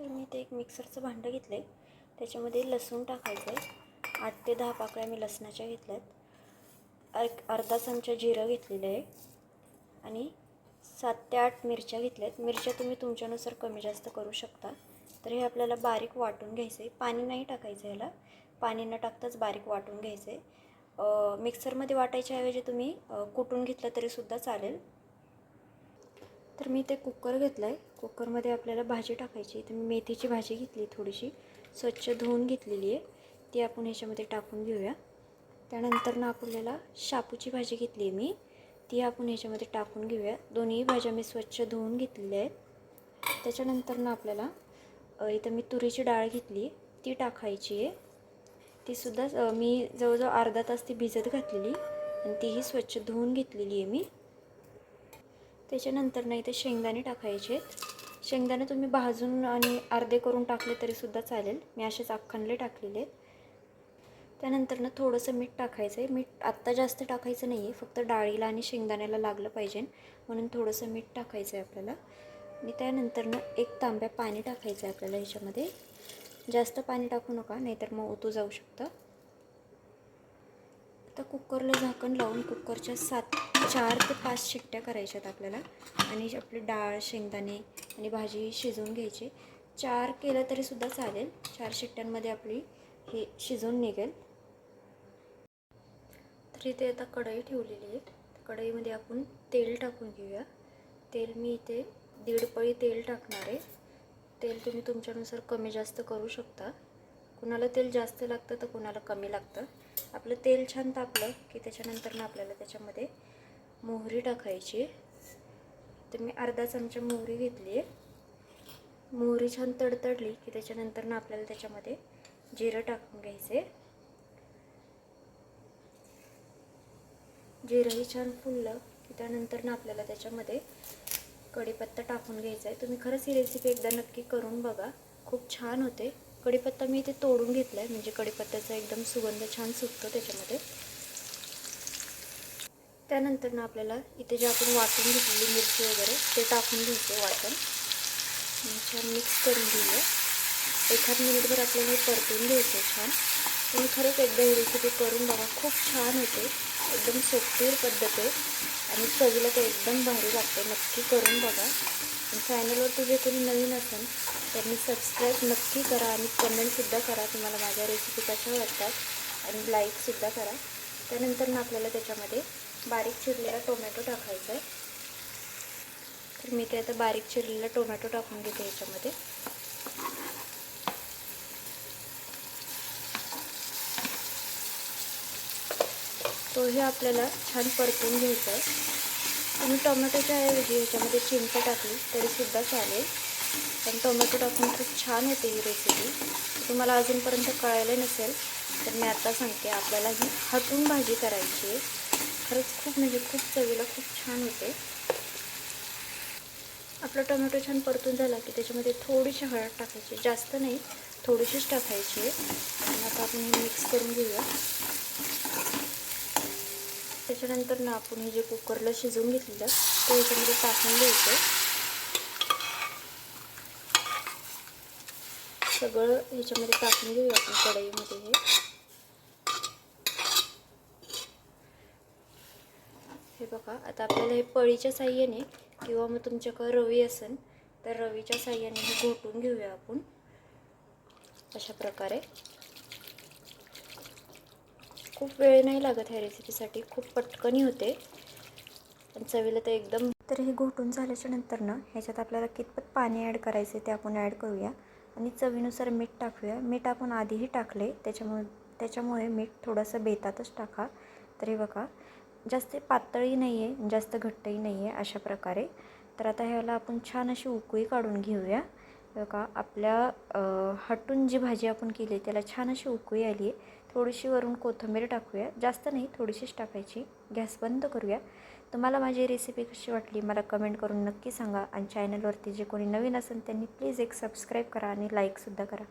तर मी ते एक मिक्सरचं भांडं घेतलं आहे त्याच्यामध्ये लसूण टाकायचं आहे आठ ते दहा पाकळ्या मी लसणाच्या घेतल्या एक अर्धा चमचा जिरं घेतलेलं आहे. आणि सात ते आठ मिरच्या घेतल्या आहेत मिरच्या तुम्ही तुमच्यानुसार कमी जास्त करू शकता. तर हे आपल्याला बारीक वाटून घ्यायचं आहे पाणी नाही टाकायचं ह्याला पाणी न टाकताच बारीक वाटून घ्यायचं आहे मिक्सरमध्ये वाटायच्या ऐवजी तुम्ही कुटून घेतलं तरीसुद्धा चालेल. तर मी ते कुकर घेतलं आहे कुकरमध्ये आपल्याला भाजी टाकायची तर मी मेथीची भाजी घेतली थोडीशी. स्वच्छ धुवून घेतलेली आहे. ती आपण ह्याच्यामध्ये टाकून घेऊया. त्यानंतर ना आपल्याला शापूची भाजी घेतली आहे मी. ती आपण ह्याच्यामध्ये टाकून घेऊया. दोन्ही भाज्या मी स्वच्छ धुवून घेतलेल्या आहेत. त्याच्यानंतर ना आपल्याला इथं मी तुरीची डाळ घेतली ती टाकायची आहे. तीसुद्धा मी जवळजवळ अर्धा तास ती भिजत घातलेली आणि तीही स्वच्छ धुवून घेतलेली आहे मी. त्याच्यानंतर ना इथे शेंगदाणे टाकायचे शेंगदाणे तुम्ही भाजून आणि अर्धे करून टाकले तरीसुद्धा चालेल. मी असेच अख्खनले टाकलेले आहेत. त्यानंतर ना थोडंसं मीठ टाकायचं आहे मीठ आत्ता जास्त टाकायचं नाही आहे फक्त डाळीला आणि शेंगदाण्याला लागलं पाहिजे. म्हणून थोडंसं मीठ टाकायचं आहे आपल्याला. आणि त्यानंतर ना एक तांब्या पाणी टाकायचं आहे आपल्याला ह्याच्यामध्ये. जास्त पाणी टाकू नका नाहीतर मग ओतू जाऊ शकतं. आता कुकरला झाकण लावून कुकरच्या सात चार ते पाच शिट्ट्या करायच्यात आपल्याला. आणि आपली डाळ शेंगदाणे आणि भाजी शिजवून घ्यायची. चार केलं तरीसुद्धा चालेल. चार शिट्ट्यांमध्ये आपली हे शिजवून निघेल. तर इथे आता कढई ठेवलेली आहे कढईमध्ये आपण तेल टाकून घेऊया. तेल मी इथे दीड पळी तेल टाकणार आहे. तेल तुम्ही तुमच्यानुसार कमी जास्त करू शकता. कुणाला तेल जास्त लागतं तर कुणाला कमी लागतं. आपलं तेल छान तापलं की त्याच्यानंतर ना आपल्याला त्याच्यामध्ये मोहरी टाकायची. तर मी अर्धा चमचा मोहरी घेतली. आहे मोहरी छान तडतडली की त्याच्यानंतर ना आपल्याला त्याच्यामध्ये जिरं टाकून घ्यायचे. जिरंही छान फुललं की त्यानंतर ना आपल्याला त्याच्यामध्ये कढीपत्ता टाकून घ्यायचा आहे. तुम्ही खरंच ही रेसिपी एकदा नक्की करून बघा. खूप छान होते. कढीपत्ता मी इथे तोडून घेतला आहे म्हणजे कढीपत्त्याचा एकदम सुगंध छान सुटतो त्याच्यामध्ये. त्यानंतर ना आपल्याला इथे जे आपण वाटून घेतलेली मिरची वगैरे ते टाकून घ्यायचे वाटण. छान मिक्स करून घेऊया. एखाद मिनिटभर आपल्याला हे परतून घ्यायचं आहे छान. तुम्ही खरंच एकदा ही रेसिपी करून बघा खूप छान होते. एकदम सोपीर पद्धत आहे. आणि चवीला तर एकदम भारी लागते. नक्की करून बघा. चॅनलवर जे कोणी नवीन असेल त्यांनी सबस्क्राईब नक्की करा आणि कमेंटसुद्धा करा तुम्हाला माझ्या रेसिपी कशा वाटतात. आणि लाईकसुद्धा करा. त्यानंतर मग आपल्याला त्याच्यामध्ये बारीक चिरलेला टोमॅटो टाकायचा आहे. तर मी ते आता बारीक चिरलेला टोमॅटो टाकून घेते याच्यामध्ये. तोही आपल्याला छान परतून घ्यायचा आहे. तुम्ही टोमॅटोच्या ऐवजी ह्याच्यामध्ये चिंच टाकली तरीसुद्धा चालेल. पण टोमॅटो टाकून खूप छान होते ही रेसिपी तुम्हाला अजूनपर्यंत कळायला नसेल तर मी आता सांगते आपल्याला ही हटून भाजी करायची आहे. खरंच खूप म्हणजे खूप चवीला खूप छान होते. आपला टोमॅटो छान परतून झाला की त्याच्यामध्ये थोडीशी हळद टाकायची जास्त नाही थोडीशीच टाकायची. आहे आणि आता आपण हे मिक्स करून घेऊया. त्याच्यानंतर ना आपण हे जे कुकरला शिजवून घेतलेलं ते याच्यामध्ये टाकून द्यायचं सगळं ह्याच्यामध्ये टाकून घेऊया आपण कढईमध्ये हे. हे बघा आता आपल्याला हे पळीच्या साह्याने किंवा मग तुमच्याकडं रवी असेल तर रवीच्या साह्याने हे घोटून घेऊया आपण. अशा प्रकारे. खूप वेळ नाही लागत ह्या रेसिपीसाठी खूप पटकनी होते. पण चवीला तर एकदम तर हे घोटून झाल्याच्यानंतर ना ह्याच्यात आपल्याला कितपत पाणी ॲड करायचं ते आपण ॲड करूया. आणि चवीनुसार मीठ टाकूया. मीठ आपण आधीही टाकले त्याच्यामुळे त्याच्यामुळे मीठ थोडंसं बेतातच टाका. तरी बघा जास्त पातळी नाही आहे जास्त घट्टही नाही आहे अशा प्रकारे. तर आता ह्याला आपण छान अशी उकळी काढून घेऊया. बघा आपल्या हटून जी भाजी आपण केली त्याला छान अशी उकळी आली आहे थोडीशी वरून कोथिंबीर टाकूया. जास्त नाही थोडीशीच टाकायची. गॅस बंद करूया. तुम्हाला माझी रेसिपी कशी वाटली मला कमेंट करून नक्की सांगा. आणि चॅनलवरती जे कोणी नवीन असेल त्यांनी प्लीज एक सबस्क्राईब करा आणि लाईकसुद्धा करा.